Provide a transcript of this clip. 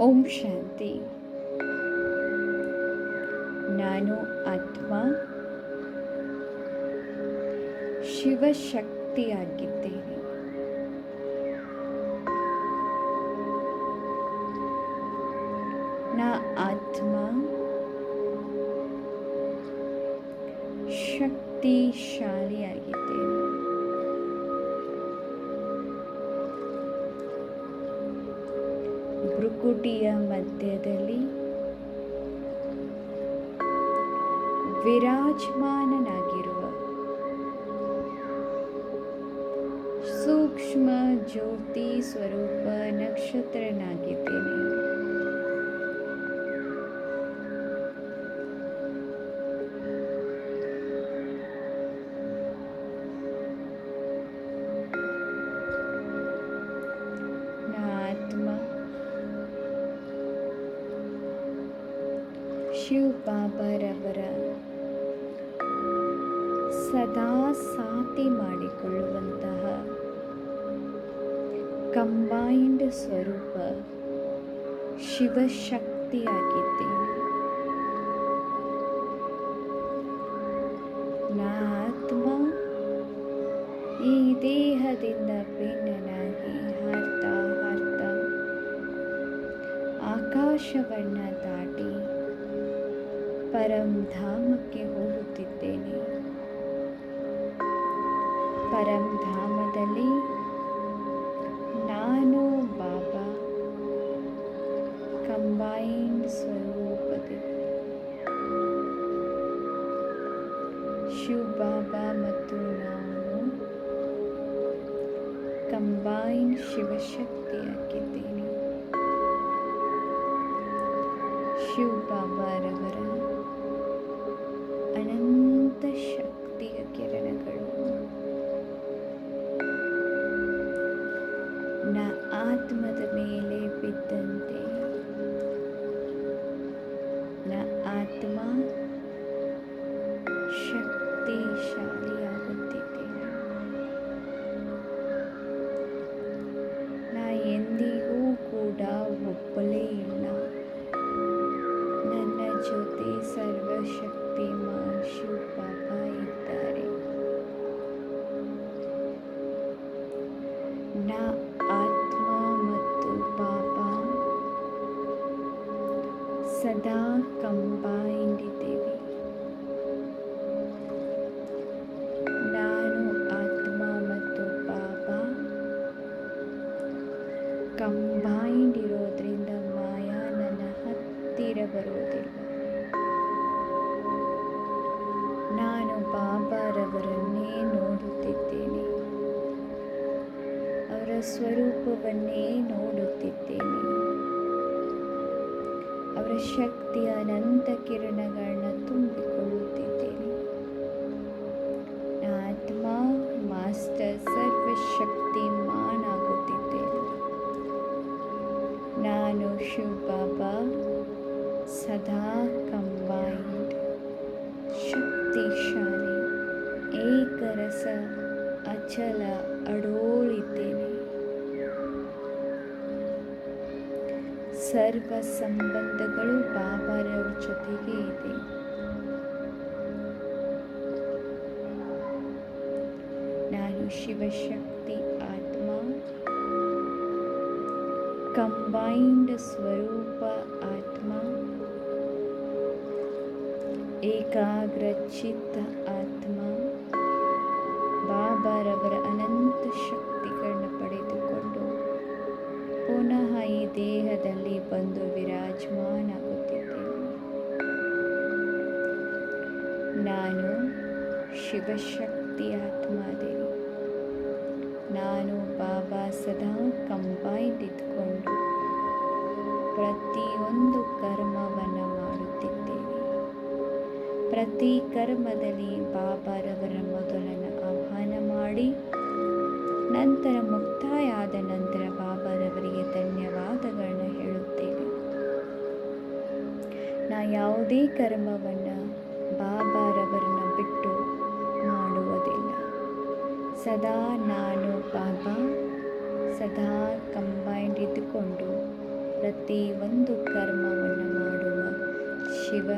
ಓಂ ಶಾಂತಿ. ನಾನು ಆತ್ಮ ಶಿವಶಕ್ತಿಯಾಗಿದ್ದೇನೆ. ನಾ ಆತ್ಮ ಶಕ್ತಿಶಾಲಿಯಾಗಿದ್ದೇನೆ. ಭ್ರುಕುಟಿಯ ಮಧ್ಯದಲ್ಲಿ ವಿರಾಜಮಾನನಾಗಿರುವ ಸೂಕ್ಷ್ಮ ಜ್ಯೋತಿ ಸ್ವರೂಪ ನಕ್ಷತ್ರನಾಗಿದ್ದೇನೆ. ಶಿವ್ ಬಾಬಾರವರ ಸದಾ ಸಾತಿ ಮಾಡಿಕೊಳ್ಳುವಂತಹ ಕಂಬೈಂಡ್ ಸ್ವರೂಪ ಶಿವಶಕ್ತಿಯಾಗಿದ್ದೇನೆ. ನಾ ಆತ್ಮ ಈ ದೇಹದಿಂದ ಭಿನ್ನನಾಗಿ ಹಾರ್ತಾ ಹಾರ್ತಾ ಆಕಾಶವನ್ನ ಪರಂಧಾಮಕ್ಕೆ ಹೋಗುತ್ತಿದ್ದೇನೆ. ಪರಂಧಾಮದಲ್ಲಿ ನಾನು ಬಾಬಾ ಕಂಬೈನ್ಡ್ ಸ್ವರೂಪದಲ್ಲಿ ಶಿವ ಬಾಬಾ ಮತ್ತು ನಾನು ಕಂಬೈನ್ ಶಿವಶಕ್ತಿಯಾಗಿದ್ದೇನೆ. ಶಿವ ಬಾಬಾರವರ ಅನಂತ ಶಕ್ತಿಯ ಕಿರಣಗಳು. ನ ಆತ್ಮದ ಮೇಲೆ ಬಿದ್ದಂತೆ ನ ಸದಾ ಕಂಬ ಎಂದಿದ್ದೇವೆ ನಾನು ಆತ್ಮ ಮತ್ತು ಪಾಪ ಕಂಬೈಂಡ್ ಇರೋದ್ರಿಂದ ಮಾಯ ನನ್ನ ಹತ್ತಿರ ಬರುವುದಿಲ್ಲ. ನಾನು ಬಾಬಾರವರನ್ನೇ ನೋಡುತ್ತಿದ್ದೇನೆ. ಅವರ ಸ್ವರೂಪವನ್ನೇ ನೋಡುತ್ತಿದ್ದೇನೆ. ಶಕ್ತಿಯ ಅನಂತ ಕಿರಣಗಳನ್ನ ತುಂಬಿಕೊಳ್ಳುತ್ತಿದ್ದೇನೆ. ಆತ್ಮ, ಮಾಸ್ಟರ್ ಸರ್ವಶಕ್ತಿಮಾನ್ ಆಗುತ್ತಿದ್ದೇನೆ ನಾನು ಶಿವ ಬಾಬಾ ಸದಾ ಕಂಬೈಂಡ್ ಶಕ್ತಿಶಾಲಿ, ಏಕರಸ, ಅಚಲ, ಅಡೋಳಿದ್ದೇನೆ. ಸರ್ವ ಸಂಬಂಧಗಳು ಬಾಬಾರವ್ರ ಜೊತೆಗೆ ಇದೆ. ನಾನು ಶಿವಶಕ್ತಿ ಆತ್ಮ, ಕಂಬೈಂಡ್ ಸ್ವರೂಪ ಆತ್ಮ ಏಕಾಗ್ರ ಚಿತ್ತ ಆತ್ಮ, ಬಾಬಾರವರ ಅನಂತ ಶಕ್ತಿಗಳನ್ನ ಪಡೆದುಕೊಂಡು ಪುನಃ ಈ ದೇಹದಲ್ಲಿ ಬಂದು ವಿರಾಜಮಾನಾಗುತ್ತಿದ್ದೇನೆ ನಾನು ಶಿವಶಕ್ತಿ ಆತ್ಮದೇವಿ ನಾನು ಬಾಬಾ ಸದಾ ಕಂಬೈಂಡ್ ಇದ್ಕೊಂಡು ಪ್ರತಿಯೊಂದು ಕರ್ಮವನ್ನು ಮಾಡುತ್ತಿದ್ದೇನೆ. ಪ್ರತಿ ಕರ್ಮದಲ್ಲಿ ಬಾಬಾರವರ ಮೊದಲನ್ನು ಆಹ್ವಾನ ಮಾಡಿ, ನಂತರ ಮುಕ್ತಾಯ ಆದ ನಂತರ ಬಾಬಾರವರಿಗೆ ಯಾವುದೇ ಕರ್ಮವನ್ನು ಬಾಬಾರವರನ್ನು ಬಿಟ್ಟು ಮಾಡುವುದಿಲ್ಲ. ಸದಾ ನಾನು ಬಾಬಾ, ಸದಾ ಕಂಬೈಂಡ್ ಇದ್ದುಕೊಂಡು ಪ್ರತಿ ಪ್ರತಿಯೊಂದು ಕರ್ಮವನ್ನು ಮಾಡುವ ಶಿವ